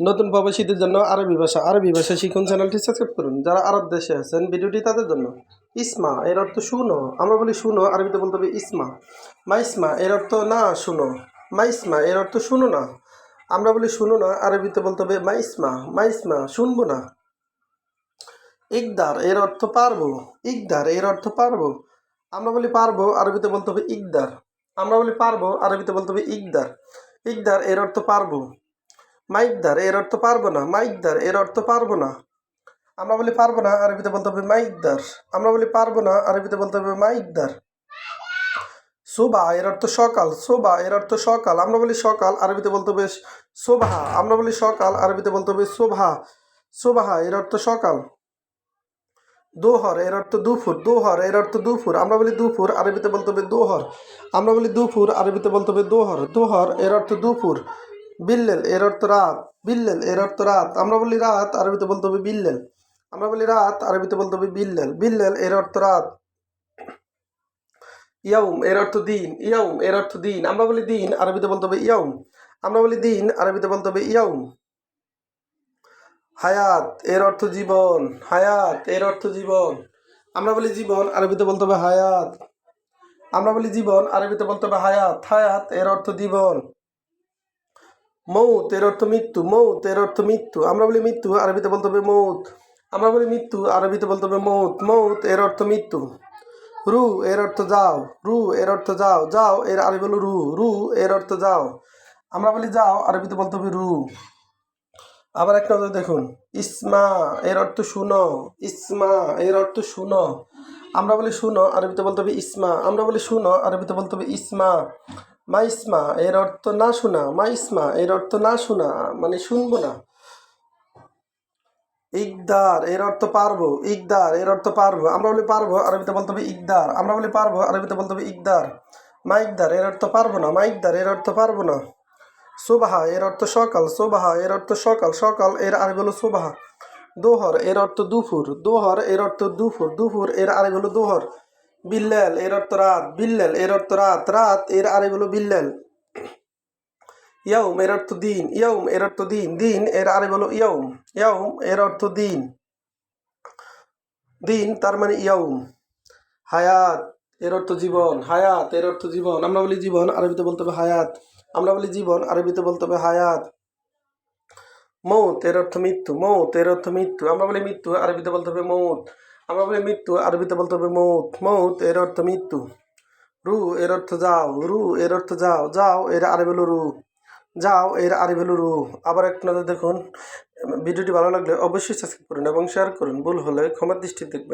নতুন প্রবাসীদের জন্য আরবি ভাষা আরবি ভাষা শিখুন, চ্যানেলটি সাবস্ক্রাইব করুন। যারা আরব দেশে আছেন, ভিডিওটি তাদের জন্য। ইসমা, এর অর্থ শুনো। আমরা বলি শুনো, আরবিতে বলতে হবে ইসমা। মাইসমা এর অর্থ না, শুনো। মাইসমা এর অর্থ শুনো না। আমরা বলি শুনো না, আরবিতে বলতে হবে মাইসমা মাইসমা শুনব না। ইকদার, এর অর্থ পারব। ইকদার, এর অর্থ পারব। আমরা বলি পারব, আরবিতে বলতে হবে ইকদার। আমরা বলি পারব, আরবিতে বলতে হবে ইকদার। ইকদার, এর অর্থ পারব। মাইকদার, এর অর্থ পারব না। মাইকদার, এর অর্থ পারব না। আমরা বলি পারব না, আরবিতে বলতে হবে মাইকদার। আমরা বলি পারব না, আরবিতে বলতে হবে মাইকদার। সোবা, এর অর্থ সকাল। সোবা, এর অর্থ সকাল। আমরা বলি সকাল, আরবিতে বলতে হবে শোভা আমরা বলি সকাল, আরবিতে বলতে হবে শোভা শোভা এর অর্থ সকাল। দোহর, এর অর্থ দুপুর। দোহর, এর অর্থ দুপুর। আমরা বলি দুপুর, আরবিতে বলতে হবে দোহর। আমরা বলি দুপুর, আরবিতে বলতে হবে দোহর। দোহর, এর অর্থ দুপুর। বিল্লেল, এর অর্থ রাত। বিল্লেল, এর অর্থ রাত। আমরা বলি রাত, আরবিতে বলতে হবে বিল্লেল। আমরা বলি রাত, আরবিতে বলতে হবে বিল্লেল। বিল্লেল, এর অর্থ রাত। ইয়াউম, এর অর্থ দিন। ইয়াউম, এর অর্থ দিন। আমরা বলি দিন, আরবিতে বলতে হবে ইয়াউম। আমরা বলি দিন, আরবিতে বলতে হবে ইয়াউম। হায়াত, এর অর্থ জীবন। হায়াত, এর অর্থ জীবন। আমরা বলি জীবন, আরবিতে বলতে হবে হায়াত। আমরা বলি জীবন, আরবিতে বলতে হবে হায়াত। হায়াত, এর অর্থ জীবন। মৌত এর অর্থ মৃত্যু, মৌত এর অর্থ মৃত্যু। আমরা বলি মৃত্যু, আরবিতে বলতে হবে মৌত। আমরা বলি মৃত্যু, আরবিতে বলতে হবে মৌত। মৌত এর অর্থ মৃত্যু। রু এর অর্থ যাও। রু এর অর্থ যাও। যাও এর আরবি হলো রু। রু এর অর্থ যাও। আমরা বলি যাও, আরবিতে বলতে হবে রু। আবার এক নজর দেখুন। ইসমা এর অর্থ শুনো। ইসমা এর অর্থ শুনো। আমরা বলি শুনো, আরবিতে বলতে হবে ইসমা। আমরা বলি শুনো, আরবিতে বলতে হবে ইসমা। মা ইসমা এর অর্থ না শোনা মাইসমা এর অর্থ না শোনা মানে শুনব না ইকদার এর অর্থ পারব ইকদার এর অর্থ পারব আমরা বলি পারব আরবিতে বলতে হবে ইকদার আমরা বলি পারব আরবিতে বলতে হবে ইকদার মাইকদার এর অর্থ পারব না মাইকদার এর অর্থ পারব না সুবাহা এর অর্থ সকাল সুবাহা এর অর্থ সকাল সকাল এর আরবি হলো সুবাহা দোহর এর অর্থ দুপুর দোহর এর অর্থ দুপুর দুপুর এর আরবি হলো দোহর বিল্লাল, এর অর্থ রাত। বিল্লাল, এর অর্থ রাত। রাত, এর আরবি হলো বিল্লাল। ইয়াউম, এর অর্থ দিন। ইয়াউম, এর অর্থ দিন। দিন, এর আরবি হলো ইয়ম ইয়াউম, এর অর্থ দিন। দিন, তার মানে ইয়াউম। হায়াত, এর অর্থ জীবন। হায়াত, এর অর্থ জীবন। আমরা বলি জীবন, আরবিতে বলতে হবে হায়াত। আমরা বলি জীবন, আরবিতে বলতে হবে হায়াত। মৌত, এর অর্থ মৃত্যু। মৌত, এর অর্থ মৃত্যু। আমরা বলি মৃত্যু, আরবিতে বলতে হবে মৌত। আমরা মৃত্যু, আরবিতে বলতে হবে মৌত। মৌত এর অর্থ মৃত্যু। রু এর অর্থ যাও। রু এর অর্থ যাও। যাও এর আরবি রু। যাও এর আরবি রু। আবার এক নজর দেখুন। ভিডিওটি ভালো লাগলে অবশ্যই সাবস্ক্রাইব করুন এবং শেয়ার করুন। ভুল হলে ক্ষমার দৃষ্টি দেখবেন।